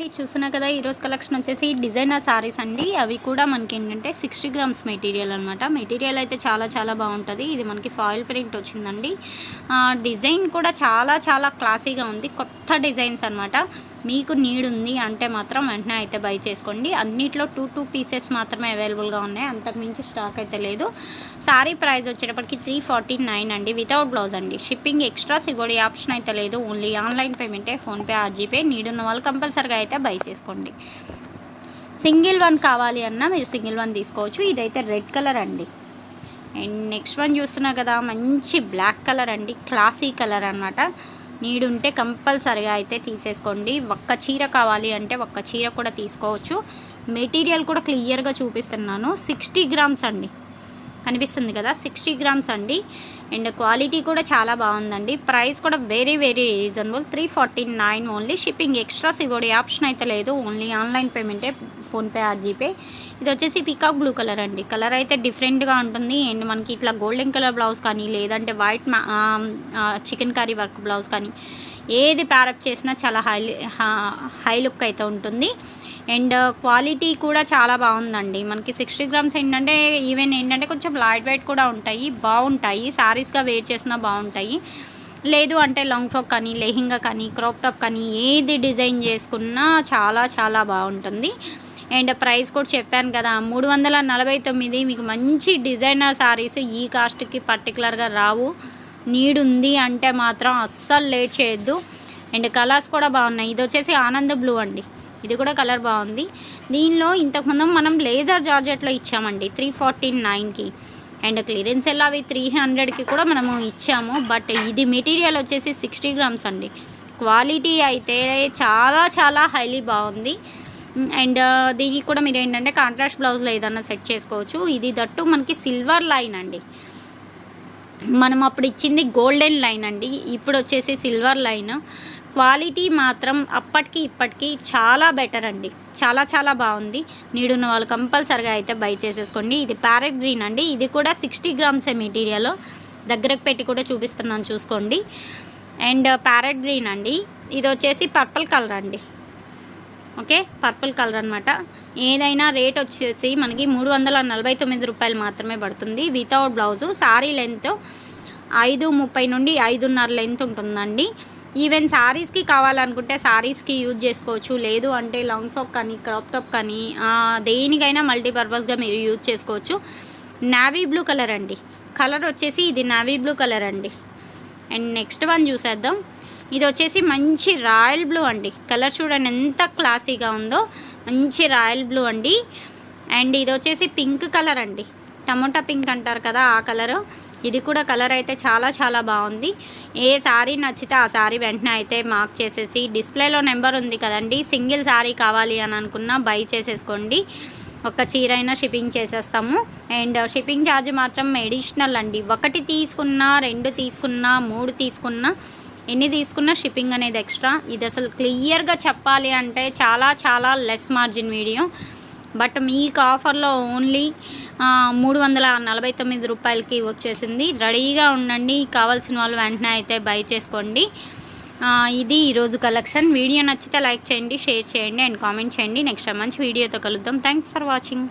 ఇది చూసినా కదా ఈరోజు కలెక్షన్ వచ్చేసి డిజైనర్ సారీస్ అండి. అవి కూడా మనకి ఏంటంటే సిక్స్టీ గ్రామ్స్ మెటీరియల్ అనమాట మెటీరియల్ అయితే చాలా చాలా బాగుంటుంది. ఇది మనకి ఫాయిల్ ప్రింట్ వచ్చిందండి. ఆ, డిజైన్ కూడా చాలా చాలా క్లాసీగా ఉంది. కొత్త డిజైన్స్ అనమాట మీకు నీడ్ ఉంది అంటే మాత్రం వెంటనే అయితే బై చేసుకోండి. అన్నిట్లో టూ టూ పీసెస్ మాత్రమే అవైలబుల్గా ఉన్నాయి. అంతకుమించి స్టాక్ అయితే లేదు. సారీ ప్రైస్ వచ్చేటప్పటికి త్రీ ఫార్టీ నైన్ అండి. వితౌట్ బ్లౌజ్ అండి. షిప్పింగ్ ఎక్స్ట్రా సిగోడి ఆప్షన్ అయితే లేదు. ఓన్లీ ఆన్లైన్ పేమెంటే ఫోన్పే ఆ జీపే నీడ్ ఉన్న వాళ్ళు కంపల్సరీగా అయితే బై చేసుకోండి. సింగిల్ వన్ కావాలి అన్నా మీరు సింగిల్ వన్ తీసుకోవచ్చు. ఇదైతే రెడ్ కలర్ అండి. అండ్ నెక్స్ట్ వన్ చూస్తున్నా కదా మంచి బ్లాక్ కలర్ అండి. క్లాసీ కలర్ అనమాట నీడు ఉంటే కంపల్సరిగా అయితే తీసేసుకోండి. ఒక్క చీర కావాలి అంటే ఒక్క చీర కూడా తీసుకోవచ్చు. మెటీరియల్ కూడా క్లియర్గా చూపిస్తున్నాను. సిక్స్టీ గ్రామ్స్ అండి. కనిపిస్తుంది కదా? సిక్స్టీ గ్రామ్స్ అండి. అండ్ క్వాలిటీ కూడా చాలా బాగుందండి. ప్రైస్ కూడా very very reasonable three forty nine only shipping extra ఇవ్వడే option అయితే లేదు. ఓన్లీ ఆన్లైన్ పేమెంటే ఫోన్పే ఆ జీపే ఇది వచ్చేసి పికాక్ బ్లూ కలర్ అండి. కలర్ అయితే డిఫరెంట్గా ఉంటుంది. అండ్ మనకి ఇట్లా గోల్డెన్ కలర్ బ్లౌజ్ కానీ లేదంటే white chikankari work blouse కానీ ఏది ప్యారప్ చేసినా చాలా హై హై లుక్ అయితే ఉంటుంది. అండ్ క్వాలిటీ కూడా చాలా బాగుందండి. మనకి సిక్స్టీ గ్రామ్స్ ఏంటంటే ఈవెన్ ఏంటంటే కొంచెం లైట్ వెయిట్ కూడా ఉంటాయి బాగుంటాయి. శారీస్గా వేర్ చేసినా బాగుంటాయి. లేదు అంటే లాంగ్ ఫ్రాక్ కానీ లెహింగా కానీ క్రాప్ టాప్ కానీ ఏది డిజైన్ చేసుకున్నా చాలా చాలా బాగుంటుంది. అండ్ ప్రైస్ కూడా చెప్పాను కదా మూడు వందల నలభై తొమ్మిది మీకు మంచి డిజైనర్ శారీస్ ఈ కాస్ట్కి పర్టికులర్గా రావు. నీడ్ ఉంది అంటే మాత్రం అస్సలు లేట్ చేయొద్దు. అండ్ కలర్స్ కూడా బాగున్నాయి. ఇది వచ్చేసి ఆనంద బ్లూ అండి. ఇది కూడా కలర్ బాగుంది. దీనిలో ఇంతకుముందు మనం లేజర్ జార్జెట్లో ఇచ్చామండి త్రీ ఫార్టీ నైన్కి అండ్ క్లియరెన్స్ ఎలా అవి త్రీ హండ్రెడ్కి కూడా మనము ఇచ్చాము బట్ ఇది మెటీరియల్ వచ్చేసి సిక్స్టీ గ్రామ్స్ అండి. క్వాలిటీ అయితే చాలా చాలా హైలీ బాగుంది. అండ్ దీనికి కూడా మీరు ఏంటంటే కాంట్రాస్ట్ బ్లౌజ్లో ఏదన్నా సెట్ చేసుకోవచ్చు. ఇది దట్టు మనకి సిల్వర్ లైన్ అండి. మనం అప్పుడు ఇచ్చింది గోల్డెన్ లైన్ అండి. ఇప్పుడు వచ్చేసి సిల్వర్ లైన్ క్వాలిటీ మాత్రం అప్పటికి ఇప్పటికి చాలా బెటర్ అండి. చాలా చాలా బాగుంది. నీడున్న వాళ్ళు కంపల్సరిగా అయితే బై చేసేసుకోండి. ఇది ప్యారెట్ గ్రీన్ అండి. ఇది కూడా సిక్స్టీ గ్రామ్స్ మెటీరియల్. దగ్గరకు పెట్టి కూడా చూపిస్తున్నాను చూసుకోండి. అండ్ ప్యారెట్ గ్రీన్ అండి. ఇది వచ్చేసి పర్పుల్ కలర్ అండి. ఓకే? పర్పుల్ కలర్ అనమాట ఏదైనా రేట్ వచ్చేసి మనకి మూడు వందల నలభై తొమ్మిది రూపాయలు మాత్రమే పడుతుంది. వితౌట్ బ్లౌజు శారీ లెంత్ ఐదు ముప్పై నుండి ఐదున్నర లెంత్ ఉంటుందండి. ఈవెన్ శారీస్కి కావాలనుకుంటే శారీస్కి యూజ్ చేసుకోవచ్చు. లేదు అంటే లాంగ్ ఫ్రాక్ కానీ క్రాప్ టాప్ కానీ దేనికైనా మల్టీపర్పస్గా మీరు యూజ్ చేసుకోవచ్చు. నావీ బ్లూ కలర్ అండి. కలర్ వచ్చేసి ఇది నావీ బ్లూ కలర్ అండి. అండ్ నెక్స్ట్ వన్ చూసేద్దాం. ఇది వచ్చేసి మంచి రాయల్ బ్లూ అండి. కలర్ చూడండి ఎంత క్లాసీగా ఉందో. మంచి రాయల్ బ్లూ అండి. అండ్ ఇది వచ్చేసి పింక్ కలర్ అండి. టమోటా పింక్ అంటారు కదా ఆ కలరు ఇది కూడా కలర్ అయితే చాలా చాలా బాగుంది. ఏ శారీ నచ్చితే ఆ శారీ వెంటనే అయితే మార్క్ చేసేసి డిస్ప్లేలో నెంబర్ ఉంది కదండి సింగిల్ శారీ కావాలి అని అనుకున్నా బై చేసేసుకోండి. ఒక చీర అయినా షిప్పింగ్ చేసేస్తాము. అండ్ షిప్పింగ్ ఛార్జ్ మాత్రం ఎడిషనల్ అండి. ఒకటి తీసుకున్నా రెండు తీసుకున్నా మూడు తీసుకున్నా ఎన్ని తీసుకున్నా షిప్పింగ్ అనేది ఎక్స్ట్రా. ఇది అసలు క్లియర్గా చెప్పాలి అంటే చాలా చాలా లెస్ మార్జిన్ వీడియో. బట్ మీకు ఆఫర్లో ఓన్లీ మూడు వందల నలభై తొమ్మిది రూపాయలకి వచ్చేసింది. రెడీగా ఉండండి. కావాల్సిన వాళ్ళు వెంటనే అయితే బై చేసుకోండి. ఇది ఈరోజు కలెక్షన్. వీడియో నచ్చితే లైక్ చేయండి షేర్ చేయండి అండ్ కామెంట్ చేయండి. నెక్స్ట్ మంచి వీడియోతో కలుద్దాం. Thanks for watching.